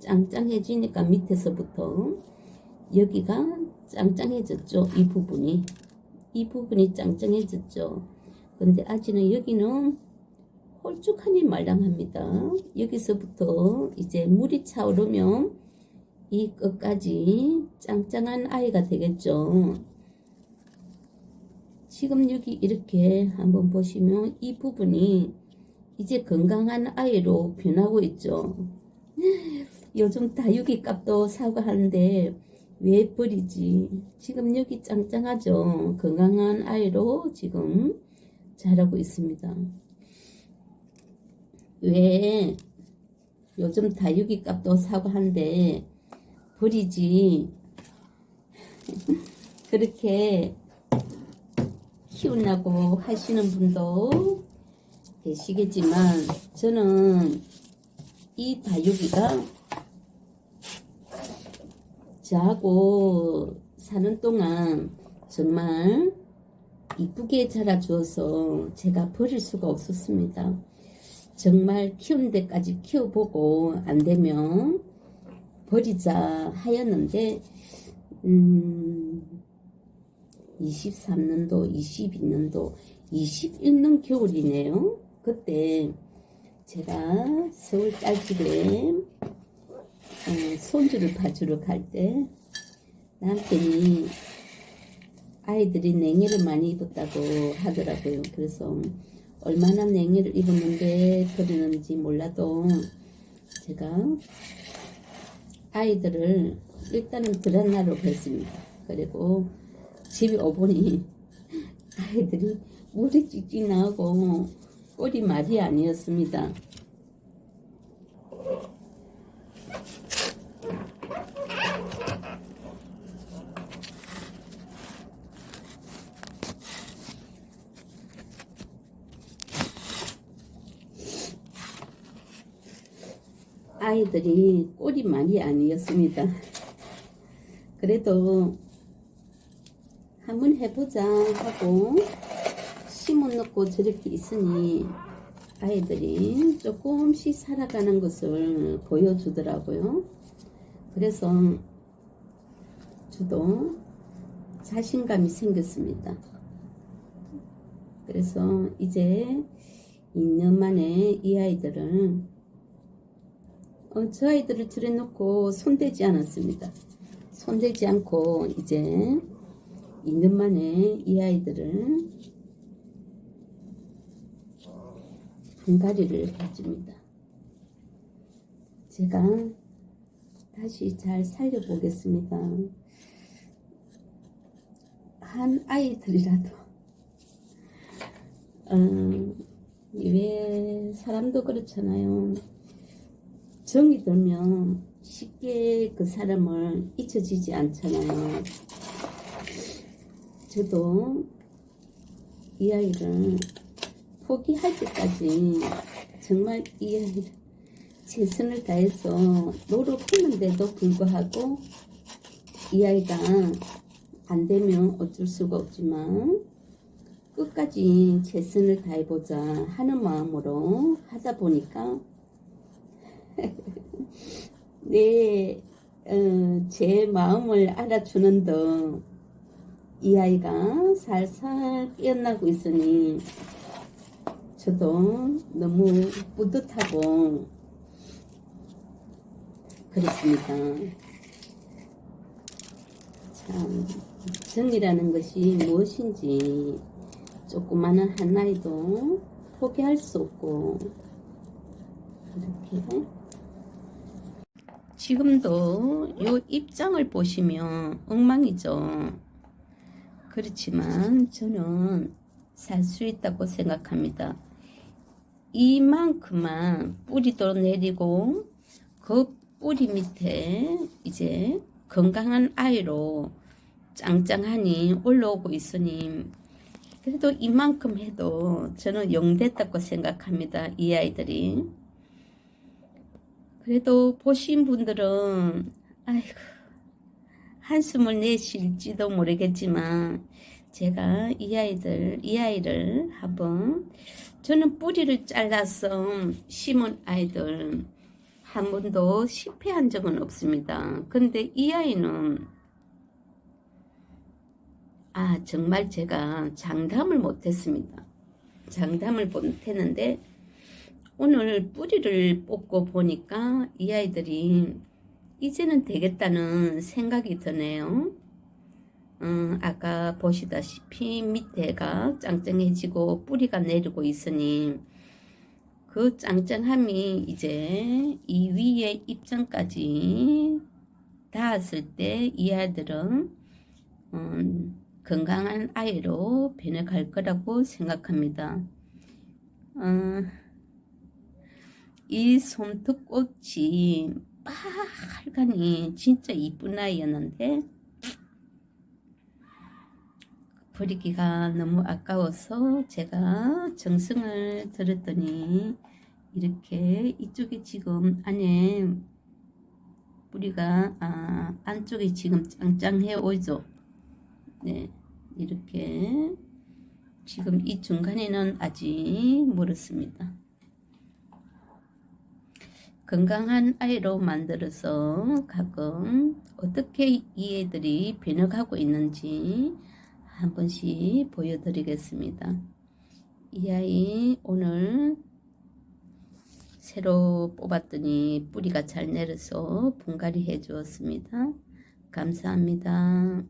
짱짱해지니까 밑에서부터 여기가 짱짱해졌죠. 이 부분이. 이 부분이 짱짱해졌죠. 근데 아직은 여기는 홀쭉하니 말랑합니다. 여기서부터 이제 물이 차오르면 이 끝까지 짱짱한 아이가 되겠죠. 지금 여기 이렇게 한번 보시면 이 부분이 이제 건강한 아이로 변하고 있죠. 요즘 다육이 값도 사고 하는데 왜 버리지? 지금 여기 짱짱하죠. 건강한 아이로 지금 자라고 있습니다. 왜 요즘 다육이 값도 사고 하는데 버리지? 그렇게 키우려고 하시는 분도 계시겠지만 저는 이 다육이가 저하고 사는 동안 정말 이쁘게 자라주어서 제가 버릴 수가 없었습니다. 정말 키운 데까지 키워보고 안 되면 버리자 하였는데 음 23년도, 22년도, 21년 겨울이네요. 그때 제가 서울 딸집에 어, 손주를 봐주러 갈 때 남편이 아이들이 냉해를 많이 입었다고 하더라고요. 그래서 얼마나 냉해를 입었는데 그러는지 몰라도 제가 아이들을 일단은 드란나로 뵀습니다. 그리고 집에 오보니 아이들이 물이 찍찍 나오고 꼴이 말이 아니었습니다. 아이들이 꼴이 많이 아니었습니다. 그래도 한번 해보자 하고 심어 놓고 저렇게 있으니 아이들이 조금씩 살아가는 것을 보여주더라고요. 그래서 저도 자신감이 생겼습니다. 그래서 이제 2년 만에 이 아이들을 어, 저 아이들을 들여놓고 손대지 않았습니다. 손대지 않고 이제 2년 만에 이 아이들을 분갈이를 해줍니다. 제가 다시 잘 살려보겠습니다. 한 아이들이라도 어, 왜 사람도 그렇잖아요. 정이 들면 쉽게 그 사람을 잊혀지지 않잖아요. 저도 이 아이를 포기할 때까지 정말 이 아이를 최선을 다해서 노력했는데도 불구하고 이 아이가 안 되면 어쩔 수가 없지만 끝까지 최선을 다해보자 하는 마음으로 하다 보니까 내, 어, 제 마음을 알아주는 더이 아이가 살살 깨어나고 있으니 저도 너무 뿌듯하고 그렇습니다. 참, 정이라는 것이 무엇인지 조그마한 한 아이도 포기할 수 없고 이렇게 지금도 요 입장을 보시면 엉망이죠. 그렇지만 저는 살 수 있다고 생각합니다. 이만큼만 뿌리도 내리고 그 뿌리 밑에 이제 건강한 아이로 짱짱하니 올라오고 있으니 그래도 이만큼 해도 저는 용됐다고 생각합니다. 이 아이들이. 그래도 보신 분들은 아이고 한숨을 내쉴지도 모르겠지만 제가 이 아이들 이 아이를 한번 저는 뿌리를 잘라서 심은 아이들 한 번도 실패한 적은 없습니다. 근데 이 아이는 아 정말 제가 장담을 못했습니다. 장담을 못했는데 오늘 뿌리를 뽑고 보니까 이 아이들이 이제는 되겠다는 생각이 드네요. 음, 아까 보시다시피 밑에가 짱짱해지고 뿌리가 내리고 있으니 그 짱짱함이 이제 이 위에 입장까지 닿았을 때 이 아이들은 음, 건강한 아이로 변해갈 거라고 생각합니다. 어, 이 솜털꽃이 빨간이 진짜 이쁜 아이였는데 버리기가 너무 아까워서 제가 정성을 들었더니 이렇게 이쪽에 지금 안에 뿌리가 아, 안쪽에 지금 짱짱해 오죠. 네, 이렇게 지금 이 중간에는 아직 멀었습니다. 건강한 아이로 만들어서 가끔 어떻게 이 애들이 변해가고 있는지 한 번씩 보여드리겠습니다. 이 아이 오늘 새로 뽑았더니 뿌리가 잘 내려서 분갈이 해 주었습니다. 감사합니다.